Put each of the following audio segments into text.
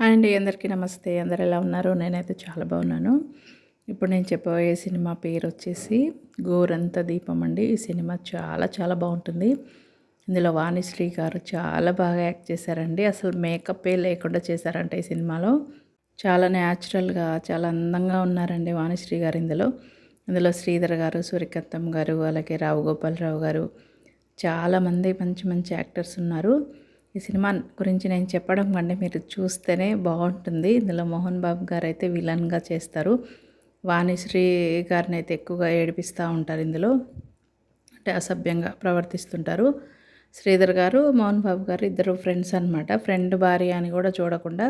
Hi అండి అందరికీ నమస్తే. అందరు ఎలా ఉన్నారు? నేనైతే చాలా బాగున్నాను. ఇప్పుడు నేను చెప్పబోయే సినిమా పేరు వచ్చేసి గోరంత దీపం అండి. ఈ సినిమా చాలా చాలా బాగుంటుంది. ఇందులో వాణిశ్రీ గారు చాలా బాగా యాక్ట్ చేశారండి. అసలు మేకప్పే లేకుండా చేశారంట ఈ సినిమాలో. చాలా న్యాచురల్గా చాలా అందంగా ఉన్నారండి వాణిశ్రీ గారు ఇందులో. ఇందులో శ్రీధర్ గారు సూర్యకత్తం గారు అలాగే రావు గోపాలరావు గారు చాలామంది మంచి మంచి యాక్టర్స్ ఉన్నారు. ఈ సినిమా గురించి నేను చెప్పడం కంటే మీరు చూస్తేనే బాగుంటుంది. ఇందులో మోహన్ బాబు గారు అయితే విలన్గా చేస్తారు. వాణిశ్రీ గారిని అయితే ఎక్కువగా ఏడిపిస్తూ ఉంటారు ఇందులో. అంటే అసభ్యంగా ప్రవర్తిస్తుంటారు. శ్రీధర్ గారు మోహన్ బాబు గారు ఇద్దరు ఫ్రెండ్స్ అనమాట ఫ్రెండ్ భార్య అని కూడా చూడకుండా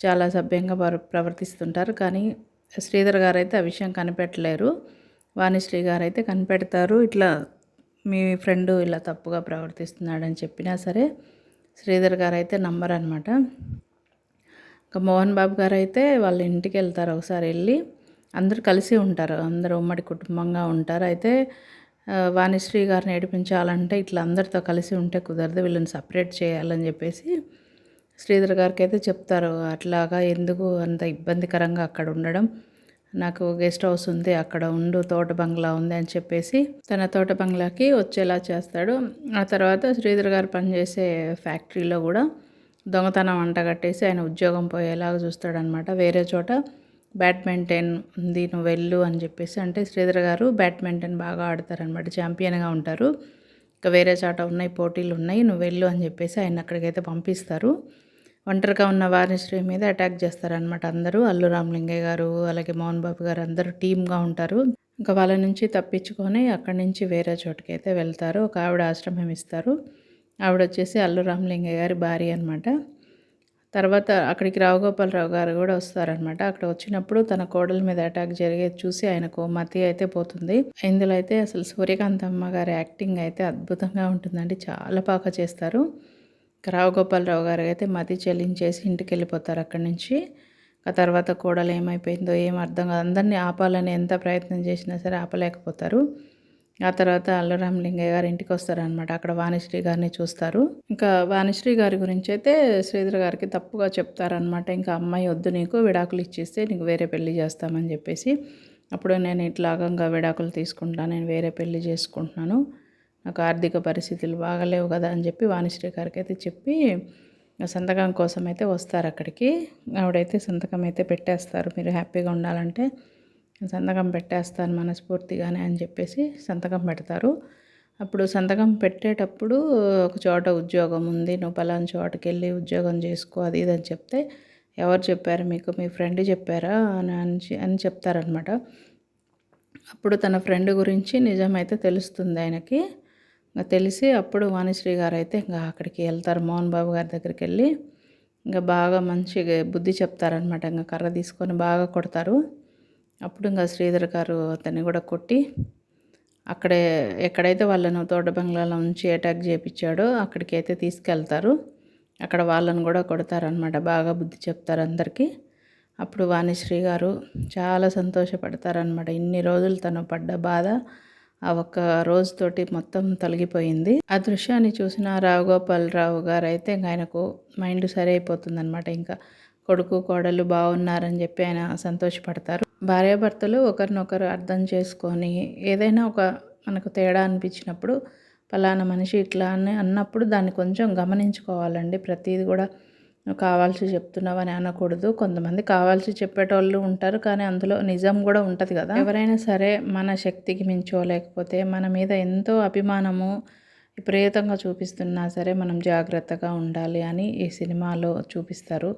చాలా సభ్యంగా ప్రవర్తిస్తుంటారు. కానీ శ్రీధర్ గారు అయితే ఆ విషయం కనిపెట్టలేరు. వాణిశ్రీ గారు అయితే కనిపెడతారు. ఇట్లా మీ ఫ్రెండ్ ఇలా తప్పుగా ప్రవర్తిస్తున్నాడని చెప్పినా సరే శ్రీధర్ గారు అయితే నంబర్ అనమాట ఇంకా మోహన్ బాబు గారు అయితే వాళ్ళ ఇంటికి వెళ్తారు ఒకసారి వెళ్ళి. అందరు కలిసి ఉంటారు. అందరూ ఉమ్మడి కుటుంబంగా ఉంటారు. అయితే వాణిశ్రీ గారిని ఏడిపించాలంటే ఇట్లా అందరితో కలిసి ఉంటే కుదరదు. వీళ్ళని సపరేట్ చేయాలని చెప్పేసి శ్రీధర్ గారికి అయితే చెప్తారు. అట్లాగా ఎందుకు అంత ఇబ్బందికరంగా అక్కడ ఉండడం? నాకు గెస్ట్ హౌస్ ఉంది అక్కడ ఉండు తోట బంగ్లా ఉంది అని చెప్పేసి తన తోట బంగ్లాకి వచ్చేలా చేస్తాడు. ఆ తర్వాత శ్రీధర్ గారు పనిచేసే ఫ్యాక్టరీలో కూడా దొంగతనం వంట కట్టేసి ఆయన ఉద్యోగం పోయేలాగా చూస్తాడనమాట. వేరే చోట బ్యాడ్మింటన్ ఉంది నువ్వు వెళ్ళు అని చెప్పేసి అంటే శ్రీధర్ గారు బ్యాడ్మింటన్ బాగా ఆడతారనమాట. ఛాంపియన్గా ఉంటారు. ఇంకా వేరే చోట ఉన్నాయి పోటీలు ఉన్నాయి నువ్వు వెళ్ళు అని చెప్పేసి ఆయన అక్కడికైతే పంపిస్తారు. ఒంటరిగా ఉన్న వారిశ్రీ మీద అటాక్ చేస్తారనమాట అందరూ. అల్లు రామలింగయ్య గారు అలాగే మోహన్ బాబు గారు అందరూ టీమ్గా ఉంటారు. ఇంకా వాళ్ళ నుంచి తప్పించుకొని అక్కడి నుంచి వేరే చోటుకి అయితే వెళ్తారు. ఒక ఆవిడ ఆశ్రమం ఇస్తారు. ఆవిడ వచ్చేసి అల్లు రామలింగయ్య గారి భార్య అనమాట తర్వాత అక్కడికి రావుగోపాలరావు గారు కూడా వస్తారనమాట అక్కడ వచ్చినప్పుడు తన కోడల మీద అటాక్ జరిగేది చూసి ఆయనకు మతి అయితే పోతుంది. ఇందులో అయితే అసలు సూర్యకాంతమ్మ గారి యాక్టింగ్ అయితే అద్భుతంగా ఉంటుందండి. చాలా బాగా చేస్తారు. రావు గోపాలరావు గారు అయితే మతి చెల్లించేసి ఇంటికి వెళ్ళిపోతారు అక్కడి నుంచి. ఆ తర్వాత కోడలు ఏమైపోయిందో ఏం అర్థం కాదు. అందరినీ ఆపాలని ఎంత ప్రయత్నం చేసినా సరే ఆపలేకపోతారు. ఆ తర్వాత అల్లరామలింగయ్య గారు ఇంటికి వస్తారనమాట అక్కడ వాణిశ్రీ గారిని చూస్తారు. ఇంకా వాణిశ్రీ గారి గురించి అయితే శ్రీధర్ గారికి తప్పుగా చెప్తారనమాట ఇంకా అమ్మాయి వద్దు నీకు విడాకులు ఇచ్చేస్తే నీకు వేరే పెళ్ళి చేస్తామని చెప్పేసి. అప్పుడు నేను ఇట్లాగంగా విడాకులు తీసుకుంటాను నేను వేరే పెళ్ళి చేసుకుంటున్నాను. నాకు ఆర్థిక పరిస్థితులు బాగలేవు కదా అని చెప్పి వాణిశ్రీ గారికి అయితే చెప్పి సంతకం కోసం అయితే వస్తారు అక్కడికి. ఆవిడైతే సంతకం అయితే పెట్టేస్తారు. మీరు హ్యాపీగా ఉండాలంటే సంతకం పెట్టేస్తాను మనస్ఫూర్తిగానే అని చెప్పేసి సంతకం పెడతారు. అప్పుడు సంతకం పెట్టేటప్పుడు ఒక చోట ఉద్యోగం ఉంది నువ్వు పలానా చోటకి వెళ్ళి ఉద్యోగం చేసుకో అది ఇది అని చెప్తే ఎవరు చెప్పారు మీకు? మీ ఫ్రెండ్ చెప్పారా? అని అని చెప్తారనమాట అప్పుడు తన ఫ్రెండ్ గురించి నిజమైతే తెలుస్తుంది ఆయనకి. ఇంకా తెలిసి అప్పుడు వాణిశ్రీ గారు అయితే ఇంకా అక్కడికి వెళ్తారు. మోహన్ బాబు గారి దగ్గరికి వెళ్ళి ఇంకా బాగా మంచిగా బుద్ధి చెప్తారనమాట ఇంకా కర్ర తీసుకొని బాగా కొడతారు. అప్పుడు ఇంకా శ్రీధర్ గారు అతన్ని కూడా కొట్టి అక్కడే ఎక్కడైతే వాళ్ళను తోట బంగ్లాలో ఉంచి అటాక్ చేయించాడో అక్కడికి అయితే తీసుకెళ్తారు. అక్కడ వాళ్ళను కూడా కొడతారనమాట బాగా బుద్ధి చెప్తారు అందరికీ. అప్పుడు వాణిశ్రీ గారు చాలా సంతోషపడతారనమాట ఇన్ని రోజులు తను పడ్డ బాధ ఆ ఒక్క రోజుతోటి మొత్తం తొలగిపోయింది. ఆ దృశ్యాన్ని చూసిన రావు గారు అయితే ఆయనకు మైండ్ సరి అయిపోతుంది అనమాట ఇంకా కొడుకు కోడలు బాగున్నారని చెప్పి ఆయన సంతోషపడతారు. భార్యాభర్తలు ఒకరినొకరు అర్థం చేసుకొని ఏదైనా ఒక మనకు తేడా అనిపించినప్పుడు ఫలానా మనిషి ఇట్లా అని అన్నప్పుడు దాన్ని కొంచెం గమనించుకోవాలండి. ప్రతిదీ కూడా నువ్వు కావాల్సి చెప్తున్నావని అనకూడదు. కొంతమంది కావాల్సి చెప్పేటోళ్ళు ఉంటారు. కానీ అందులో నిజం కూడా ఉంటుంది కదా. ఎవరైనా సరే మన శక్తికి మించో లేకపోతే మన మీద ఎంతో అభిమానము విపరీతంగా చూపిస్తున్నా సరే మనం జాగ్రత్తగా ఉండాలి అని ఈ సినిమాలో చూపిస్తారు.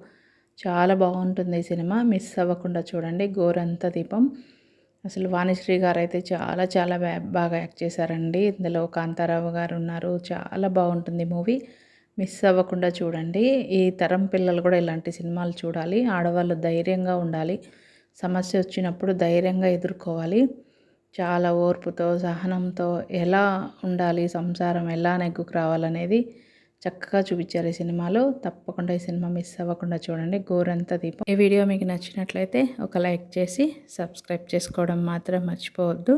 చాలా బాగుంటుంది ఈ సినిమా. మిస్ అవ్వకుండా చూడండి. గోరంత దీపం. అసలు వాణిశ్రీ గారు అయితే చాలా చాలా బాగా యాక్ట్ చేశారండి. ఇందులో కాంతారావు గారు ఉన్నారు. చాలా బాగుంటుంది మూవీ. మిస్ అవ్వకుండా చూడండి. ఈ తరం పిల్లలు కూడా ఇలాంటి సినిమాలు చూడాలి. ఆడవాళ్ళు ధైర్యంగా ఉండాలి. సమస్య వచ్చినప్పుడు ధైర్యంగా ఎదుర్కోవాలి. చాలా ఓర్పుతో సహనంతో ఎలా ఉండాలి సంసారం ఎలా నెగ్గుకు రావాలనేది చక్కగా చూపించారు ఈ సినిమాలో. తప్పకుండా ఈ సినిమా మిస్ అవ్వకుండా చూడండి. గోరంత దీపం. ఈ వీడియో మీకు నచ్చినట్లయితే ఒక లైక్ చేసి సబ్స్క్రైబ్ చేసుకోవడం మాత్రం మర్చిపోవద్దు.